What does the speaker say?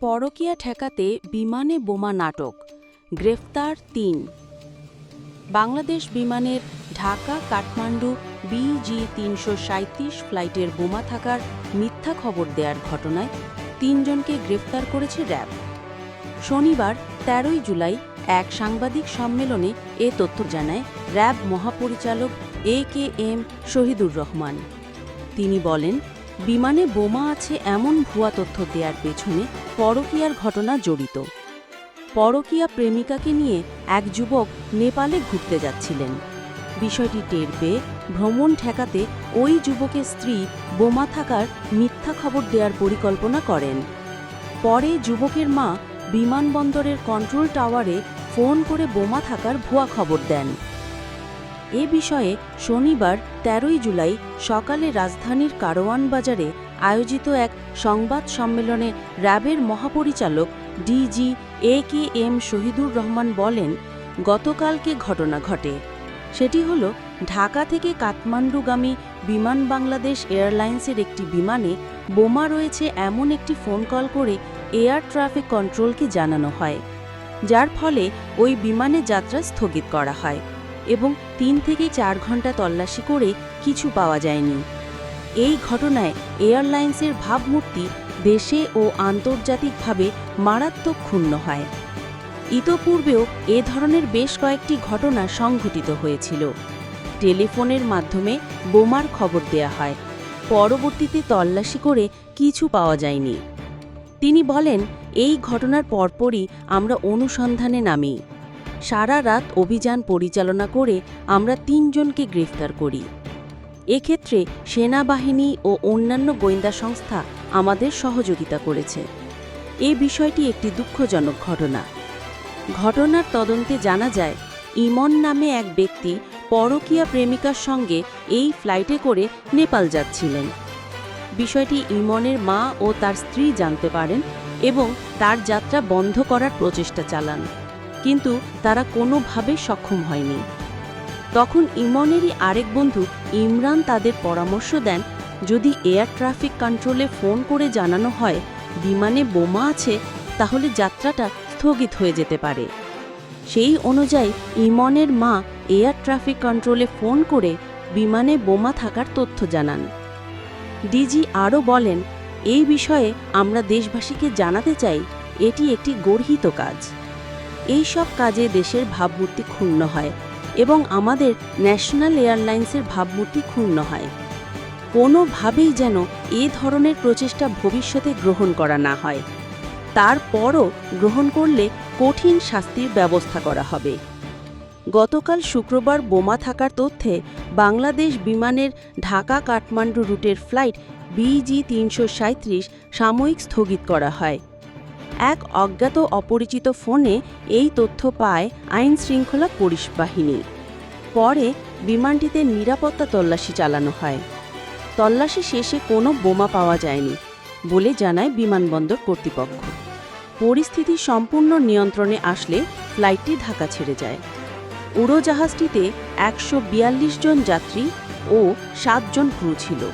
পরকীয়া ঠেকাতে বিমানে বোমা নাটক, গ্রেফতার তিন। বাংলাদেশ বিমানের ঢাকা কাঠমান্ডু বিজি তিনশো ফ্লাইটের বোমা থাকার মিথ্যা খবর দেওয়ার ঘটনায় তিনজনকে গ্রেফতার করেছে র্যাব। শনিবার তেরোই জুলাই এক সাংবাদিক সম্মেলনে এ তথ্য জানায় র্যাব মহাপরিচালক A K M Shahidur Rahman. তিনি বলেন বিমানে বোমা আছে এমন ভুয়া তথ্য দেওয়ার পেছনে পরকীয়ার ঘটনা জড়িত। পরকীয়া প্রেমিকাকে নিয়ে এক যুবক নেপালে ঘুরতে যাচ্ছিলেন। বিষয়টি টের পেয়ে ভ্রমণ ঠেকাতে ওই যুবকের স্ত্রী বোমা থাকার মিথ্যা খবর দেওয়ার পরিকল্পনা করেন। পরে যুবকের মা বিমানবন্দরের কন্ট্রোল টাওয়ারে ফোন করে বোমা থাকার ভুয়া খবর দেন। এ বিষয়ে শনিবার তেরোই জুলাই সকালে রাজধানীর কারওয়ান বাজারে আয়োজিত এক সংবাদ সম্মেলনে র্যাবের মহাপরিচালক DG A K M Shahidur Rahman বলেন, গতকালকে ঘটনা ঘটে। সেটি হল ঢাকা থেকে কাঠমান্ডুগামী বিমান বাংলাদেশ এয়ারলাইন্সের একটি বিমানে বোমা রয়েছে এমন একটি ফোন কল করে এয়ার ট্রাফিক কন্ট্রোলকে জানানো হয়, যার ফলে ওই বিমানে যাত্রা স্থগিত করা হয়। এবং তিন থেকে চার ঘণ্টা তল্লাশি করে কিছু পাওয়া যায়নি। এই ঘটনায় এয়ারলাইন্সের ভাবমূর্তি দেশে ও আন্তর্জাতিকভাবে মারাত্মক ক্ষুণ্ণ হয়। ইতপূর্বেও এ ধরনের বেশ কয়েকটি ঘটনা সংঘটিত হয়েছিল। টেলিফোনের মাধ্যমে বোমার খবর দেয়া হয়। পরবর্তীতে তল্লাশি করে কিছু পাওয়া যায়নি। তিনি বলেন, এই ঘটনার পরপরই আমরা অনুসন্ধানে নামি। সারা রাত অভিযান পরিচালনা করে আমরা তিনজনকে গ্রেফতার করি। এক্ষেত্রে সেনাবাহিনী ও অন্যান্য গোয়েন্দা সংস্থা আমাদের সহযোগিতা করেছে। এ বিষয়টি একটি দুঃখজনক ঘটনা। ঘটনার তদন্তে জানা যায়, ইমন নামে এক ব্যক্তি পরকীয়া প্রেমিকার সঙ্গে এই ফ্লাইটে করে নেপাল যাচ্ছিলেন। বিষয়টি ইমনের মা ও তার স্ত্রী জানতে পারেন এবং তার যাত্রা বন্ধ করার প্রচেষ্টা চালান। কিন্তু তারা কোনোভাবে সক্ষম হয়নি। তখন ইমনেরই আরেক বন্ধু ইমরান তাদের পরামর্শ দেন, যদি এয়ার ট্রাফিক কন্ট্রোলে ফোন করে জানানো হয়, বিমানে বোমা আছে, তাহলে যাত্রাটা স্থগিত হয়ে যেতে পারে। সেই অনুযায়ী ইমনের মা এয়ার ট্রাফিক কন্ট্রোলে ফোন করে বিমানে বোমা থাকার তথ্য জানান। ডিজি আরও বলেন, এই বিষয়ে আমরা দেশবাসীকে জানাতে চাই, এটি একটি গর্হিত কাজ। এই সব কাজে দেশের ভাবমূর্তি ক্ষুণ্ণ হয় এবং আমাদের ন্যাশনাল এয়ারলাইন্সের ভাবমূর্তি ক্ষুণ্ণ হয়। কোনোভাবেই যেন এ ধরনের প্রচেষ্টা ভবিষ্যতে গ্রহণ করা না হয়। তারপরও গ্রহণ করলে কঠিন শাস্তির ব্যবস্থা করা হবে। গতকাল শুক্রবার বোমা থাকার তথ্যে বাংলাদেশ বিমানের ঢাকা কাঠমান্ডু রুটের ফ্লাইট বিজি তিনশো সাঁত্রিশ সাময়িক স্থগিত করা হয়। এক অজ্ঞাত অপরিচিত ফোনে এই তথ্য পায় আইন শৃঙ্খলা পুলিশ বাহিনী। পরে বিমানটিতে নিরাপত্তা তল্লাশি চালানো হয়। তল্লাশি শেষে কোনো বোমা পাওয়া যায়নি বলে জানায় বিমানবন্দর কর্তৃপক্ষ। পরিস্থিতি সম্পূর্ণ নিয়ন্ত্রণে আসলে ফ্লাইটটি ঢাকা ছেড়ে যায়। উড়োজাহাজটিতে একশো বিয়াল্লিশ জন যাত্রী ও সাতজন ক্রু ছিল।